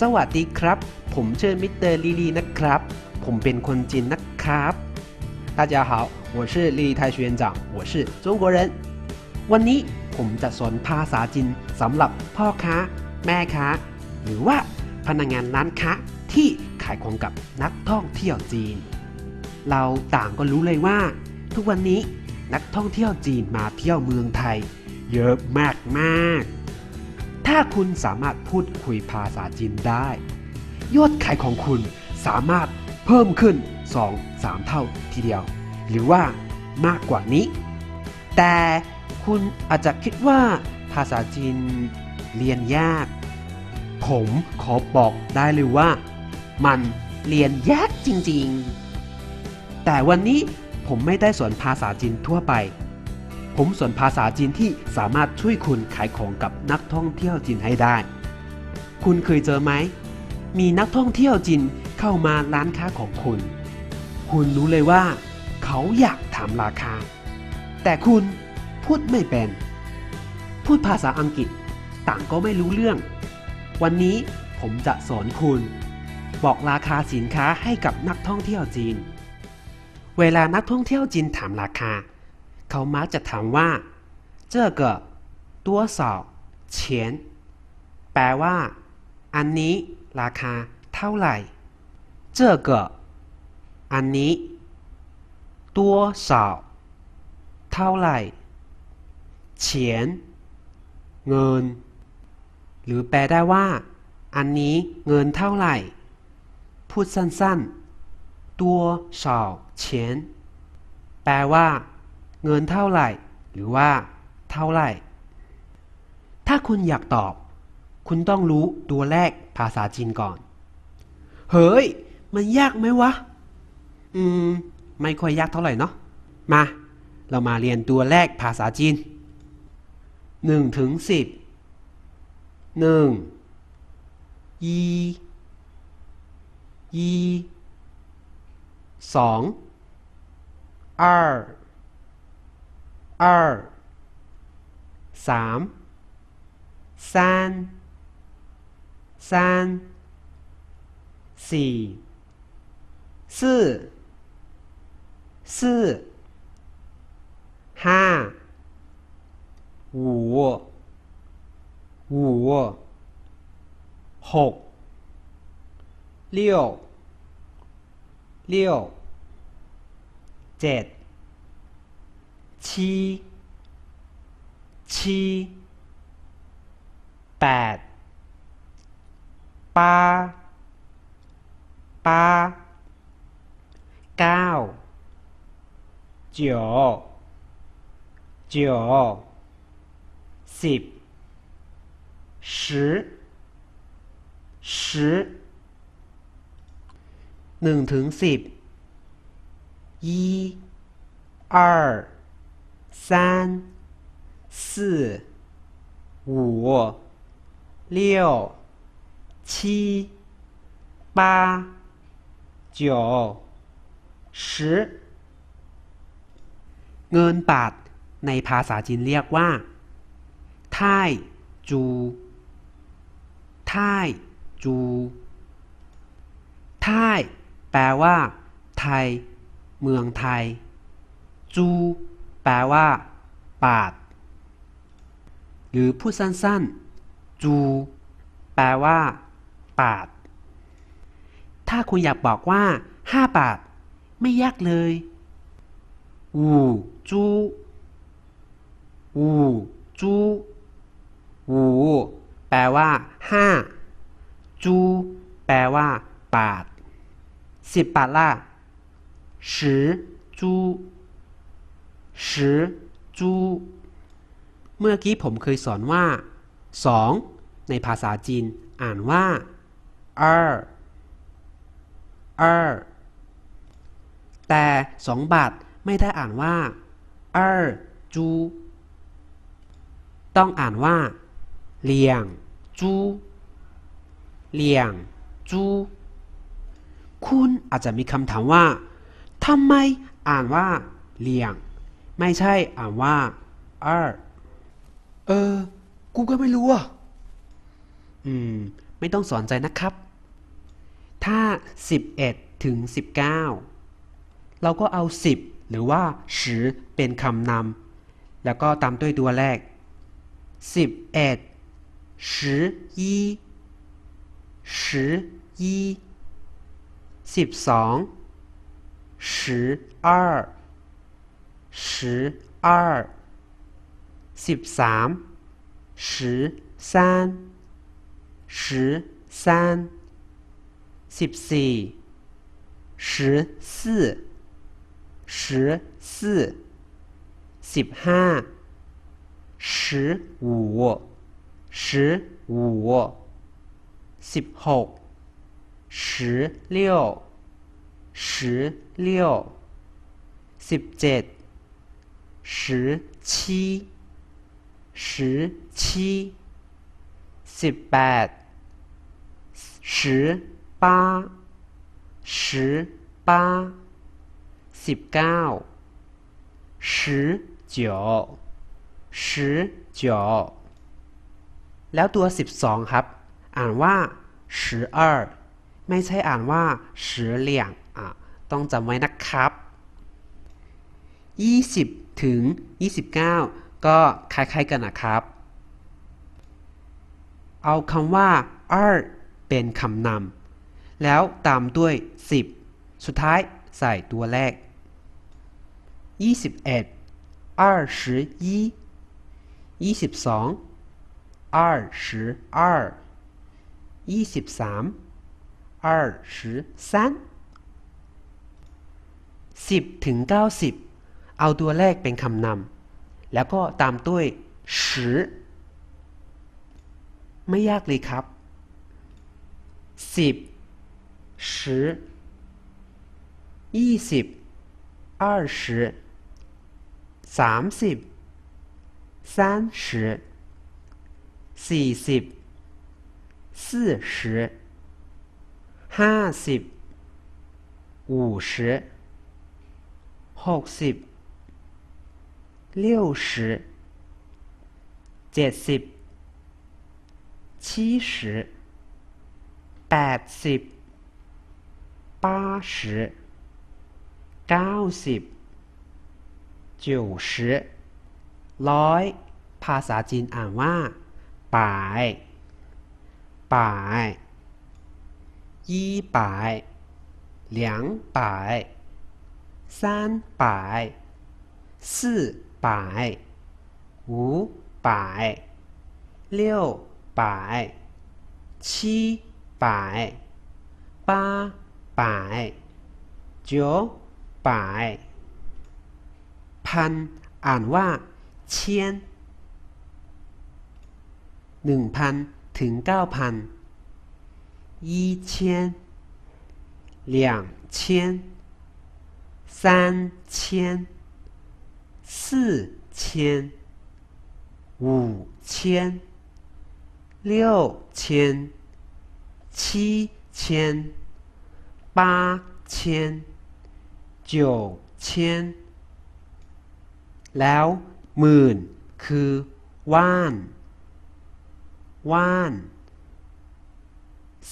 สวัสดีครับ ผมชื่อมิสเตอร์ลีลีนะครับ ผมเป็นคนจีนนะครับ大家好我是丽丽泰学院长我是中国人วันนี้ผมจะสอนภาษาจีนสำหรับพ่อค้า แม่ค้า หรือว่าพนักงานร้านค้าที่ขายของกับนักท่องเที่ยวจีน เราต่างก็รู้เลยว่า ทุกวันนี้นักท่องเที่ยวจีนมาเที่ยวเมืองไทย เยอะมากมากๆ ถ้าคุณสามารถพูดคุยภาษาจีนได้ ยอดขายของคุณสามารถเพิ่มขึ้น 2-3 เท่าทีเดียว หรือว่ามากกว่านี้ แต่คุณอาจจะคิดว่าภาษาจีนเรียนยาก ผมขอบอกได้เลยว่า มันเรียนยากจริงๆ แต่วันนี้ผมไม่ได้สอนภาษาจีนทั่วไป ผมสอนภาษาจีนที่สามารถช่วยคุณขายของกับนักท่องเที่ยวจีนให้ได้ คุณเคยเจอไหม มีนักท่องเที่ยวจีนเข้ามาร้านค้าของคุณ คุณรู้เลยว่า เขาอยากถามราคา แต่คุณพูดไม่เป็น พูดภาษาอังกฤษต่างก็ไม่รู้เรื่อง วันนี้ผมจะสอนคุณ บอกราคาสินค้าให้กับนักท่องเที่ยวจีน เวลานักท่องเที่ยวจีนถามราคา เขามักจะถามว่า这个多少钱แปลว่า อันนี้ราคาเท่าไหร่这个อันนี้多少เท่าไหร่钱เงิน หรือแปลได้ว่า อันนี้เงินเท่าไหร่ พูดสั้นๆ多少钱แปลว่า เงินเท่าไหร่ หรือว่า เท่าไหร่ ถ้าคุณอยากตอบ คุณต้องรู้ตัวแรกภาษาจีนก่อน เฮ้ย มันยากไหมวะ อืม ไม่ค่อยยากเท่าไหร่เนาะ มา เรามาเรียนตัวแรกภาษาจีนหนึ่งถึงสิบหนึ่งยียีสอง二二สาม三三สี่สี่สี่ห้า五五หก六六เจ็ด 七七แปด八八เก้า九九สิบ十十หนึ่งถึงสิบ一二 三四五六七八九十เงินบาทในภาษาจีนเรียกว่าท่ายจูท่ายจูท่ายแปลว่า ไทย เมืองไทย จู แปลว่าบาทหรือพูดสั้นๆ จู แปลว่าบาทถ้าคุณอยากบอกว่าห้าบาท ไม่ยากเลยอูจูอูจูอูแปลว่าห้าจู แปลว่า บาทสิบบาทล่ะ十จู ชิจูเมื่อกี้ผมเคยสอนว่า 2 ในภาษาจีนอ่านว่าอร์อร์แต่สองบาทไม่ได้อ่านว่าอร์จูต้องอ่านว่าเหลียงจูเหลียงจูคุณอาจจะมีคำถามว่าทำไมอ่านว่าเหลียง ไม่ใช่อ่านว่า二เออ กูก็ไม่รู้อะ อืม ไม่ต้องสนใจนะครับ ถ้า 11 ถึง 19 เราก็เอา 10 หรือว่าสือเป็นคำนำแล้วก็ตามด้วยตัวแรก 11十二十三十三十三十四十四十四十五十五十六十六十七17 17 18 18 18 19 19 19แล้วตัว12ครับ อ่านว่า12ไม่ใช่อ่านว่า12อะต้องจำไว้นะครับ20 ถึง 29 ก็คล้ายๆกันนะครับ เอาคำว่า r เป็นคำนำแล้วตามด้วย 10 สุดท้ายใส่ตัวแรก 21 21 22 22 23 23 10ถึง90 เอาตัวแรกเป็นคำนำ แล้วก็ตามด้วย十ไม่ยากเลยครับสิบ十ยี่สิบ二十สามสิบ三十สี่สิบ四十ห้าสิบ五十หกสิบ 六十เจ็ดสิบ七十แปดสิบ八十เก้าสิบ九十ร้อย ภาษาจีนอ่านว่าป่ายป่ายยี่ป่าย两百三百四 百五百六百七百八百九百พันอ่านว่าเชียนหนึ่งพันถึงเก้าพันยี่เชียน两千三千 四千五千六千七千八千九千แล้วหมื่นคือ ว่าน ว่าน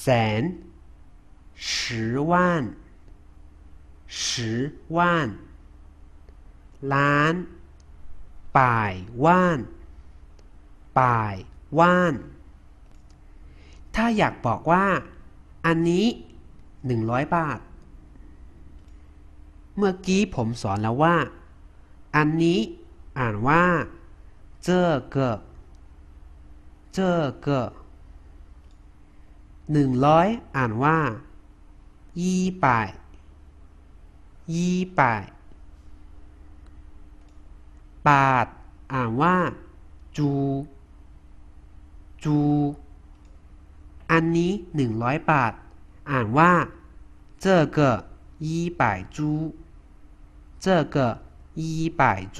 แสน十万十万 ล้าน ป่าย ว่าน ป่าย ว่าน ถ้าอยากบอกว่า อันนี้ 100 บาท เมื่อกี้ผมสอนแล้วว่า อันนี้อ่านว่าเจอเกอเจอเกอหนึ่งร้อยอ่านว่ายี่ป่ายยี่ป่าย บาท อ่านว่า จู จู อันนี้หนึ่งร้อยบาท อ่านว่า这个一百株这个一百株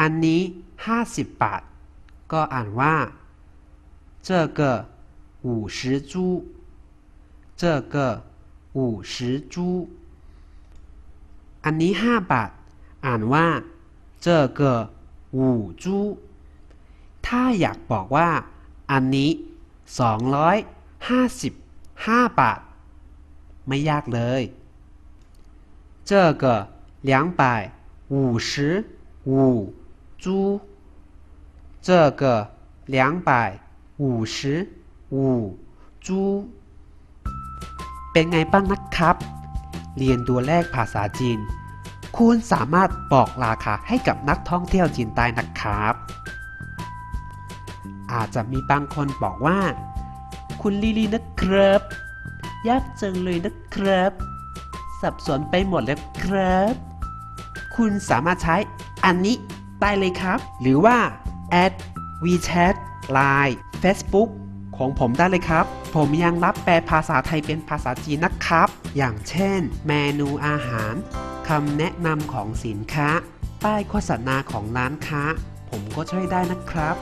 อันนี้ห้าสิบบาท ก็อ่านว่า这个五十株这个五十株อันนี้ห้าบาท อ่านว่า这个五株ถ้าอยากบอกว่า อันนี้ 255 บาท ไม่ยากเลย这个两百五十五铢这个两百五十五铢เป็นไงบ้างนะครับ เรียนตัวแรกภาษาจีน คุณสามารถบอกราคาให้กับนักท่องเที่ยวจีนได้นะครับ อาจจะมีบางคนบอกว่า คุณลีลีนะครับ ยากจังเลยนะครับ สับสนไปหมดแล้วครับ คุณสามารถใช้อันนี้ได้เลยครับ หรือว่า add WeChat Line Facebook ของผมได้เลยครับ ผมยังรับแปลภาษาไทยเป็นภาษาจีนนะครับ อย่างเช่น เมนูอาหาร คำแนะนำของสินค้า ป้ายโฆษณาของร้านค้า ผมก็ช่วยได้นะครับ